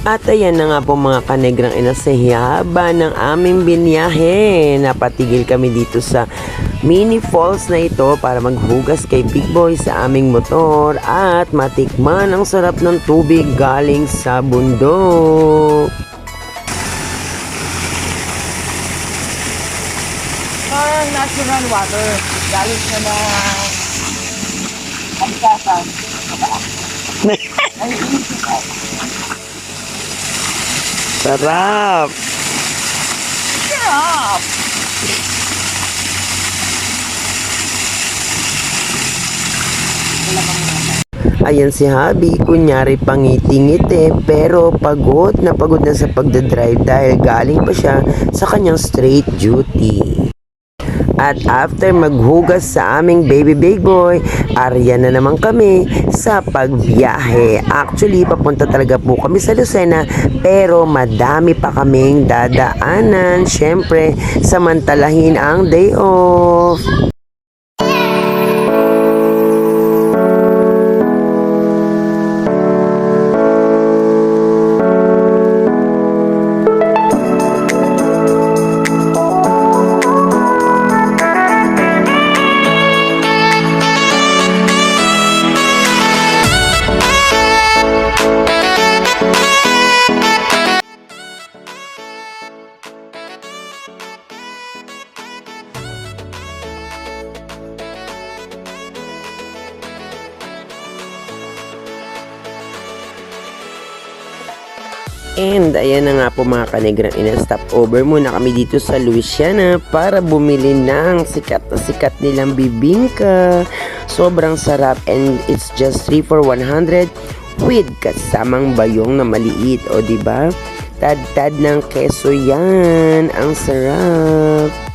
At ayan na nga po mga kanegrang ina sa haba ng aming binyahe. Napatigil kami dito sa mini falls na ito para maghugas kay Big Boy sa aming motor at matikman ang sarap ng tubig galing sa bundok. Parang natural water. Galing siya na pagkasan. Ay. Sarap! Sarap! Ayan si Habi, kunyari pangiti-ngiti pero pagod na pagod na sa pagdadrive dahil galing pa siya sa kanyang straight duty. At after maghugas sa aming baby big boy, arya na naman kami sa pagbiyahe. Actually, papunta talaga po kami sa Lucena pero madami pa kaming dadaanan. Siyempre, samantalahin ang day off. And ayan na nga po mga kanegrang ina-stop over muna kami dito sa Louisiana para bumili ng sikat na sikat nilang bibingka. Sobrang sarap and it's just 3 for 100 with kasamang bayong na maliit. O ba? Tad-tad ng keso yan. Ang sarap.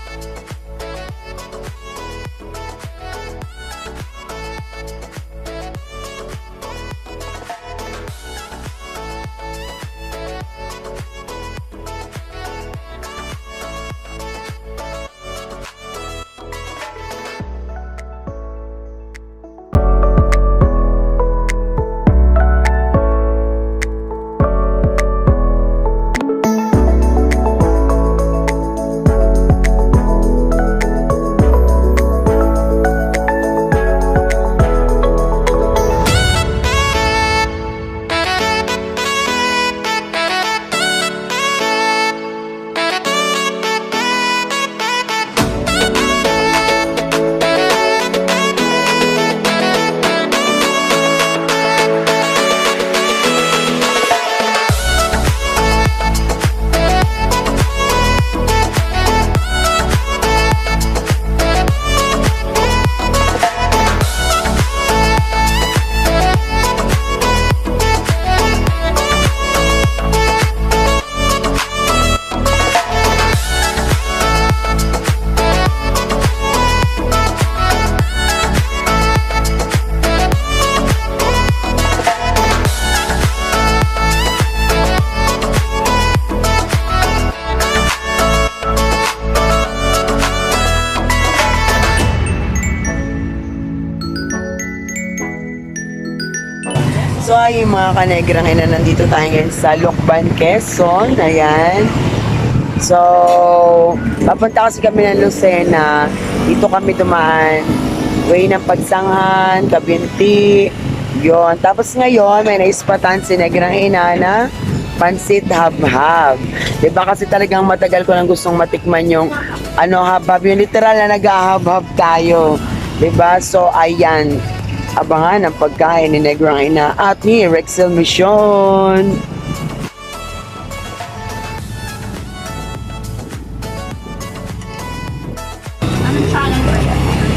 Mga kanegrang ina, nandito tayo ngayon sa Lokban, Quezon. Ayan. So, papunta kasi kami ng Lucena. Dito kami dumaan. Way ng Pagsanghan, Kabinti. Yon. Tapos ngayon, may naispatan si Negrang Ina na pansit hab-hab. Diba kasi talagang matagal ko nang gustong matikman yung ano hab-hab. Yung literal na nag-hab-hab tayo. Diba? So, ayan abangan ang pagkain ni Negrang Ina at ni Rexel Mission.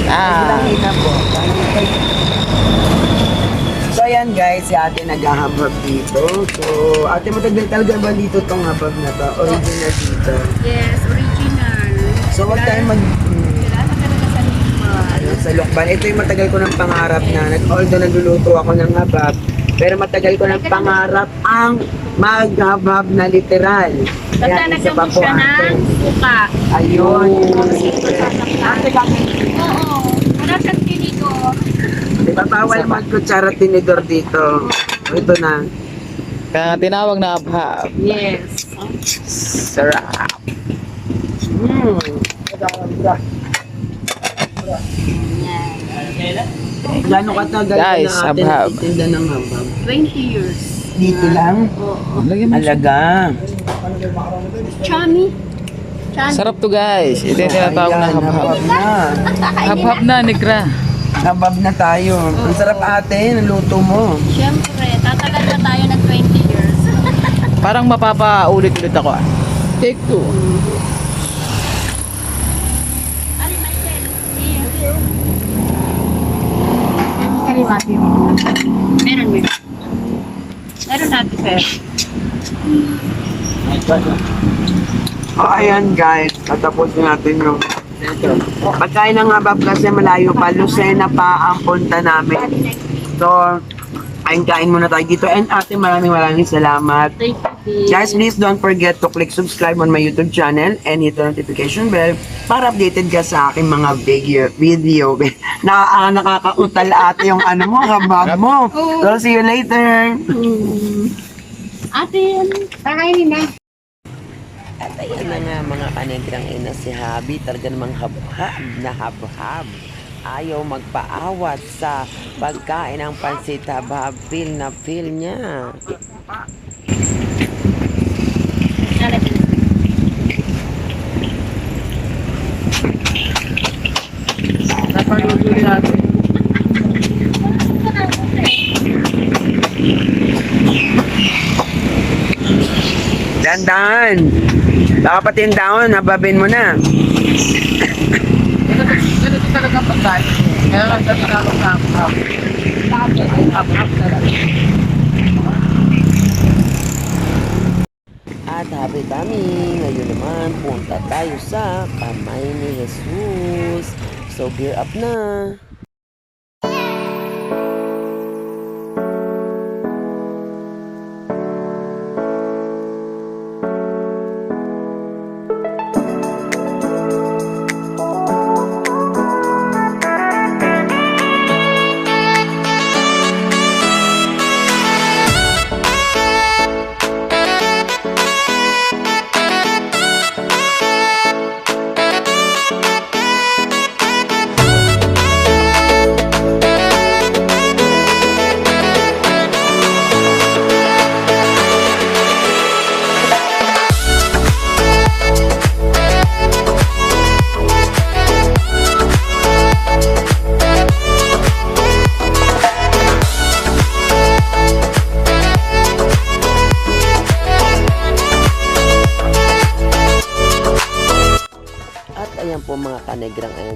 Ah. So ayan guys, si ate naghahabab dito. So ate matagal talaga ba dito tong habab na to? Original dito. Yes, original. So wag tayo mag... mm, Kilala talaga sa Lima. ano, sa Lokban. Ito yung matagal ko ng pangarap na, although nagluluto ako ng habab, pero matagal ko ng pangarap ang maghabab na literal. Mo po siya ng suka. Ayun. Ate kami. Oo. Wala siyang tinigo. Diba bawal magkutsara tinidor dito? Ito na. Kaya tinawag na abhab. Yes. Sarap. Mm. Gano'ng katagal Guys, na natin habhab. nagtitinda ng habhab? 20 years. Dito lang? Oo. Lagyan mo siya. Alaga. Chami. Chami. Sarap to guys. Ito yung tinatawag na Ayan, habhab. habhab na. Habhab na, negra. Habhab na tayo. Ang sarap ate, naluto mo. Siyempre, tatagal pa tayo ng 20 years. Parang mapapaulit-ulit ako ah. Take two. Kari, Mati. Meron, meron. Meron natin, sir. O ayan guys, tatapos na natin yung pagkain ng habab kasi malayo pa. Lucena pa ang punta namin. So, kain-kain muna tayo dito. And ate, maraming maraming salamat. Thank you. Guys, please don't forget to click subscribe on my YouTube channel and hit the notification bell para updated ka sa aking mga video. video. na, ah, nakakautal ate yung ano mo, habab mo. So, see you later. Ate, kakainin na. At ayan na nga mga kanegrang ina si Habi, talaga namang habhab na habhab. Ayaw magpaawat sa pagkain ng pansit habhab. Feel na feel niya. Napaluto natin. Dandan! Baka pati yung daon, hababin mo na. Ganito talaga pagkain. Kaya nga sa tinawag na habhab. Habhab talaga. At happy kami, ngayon naman punta tayo sa kamay ni Jesus. So gear up na.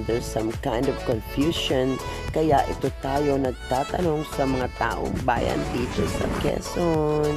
There's some kind of confusion. Kaya ito tayo nagtatanong sa mga taong bayan dito sa Quezon.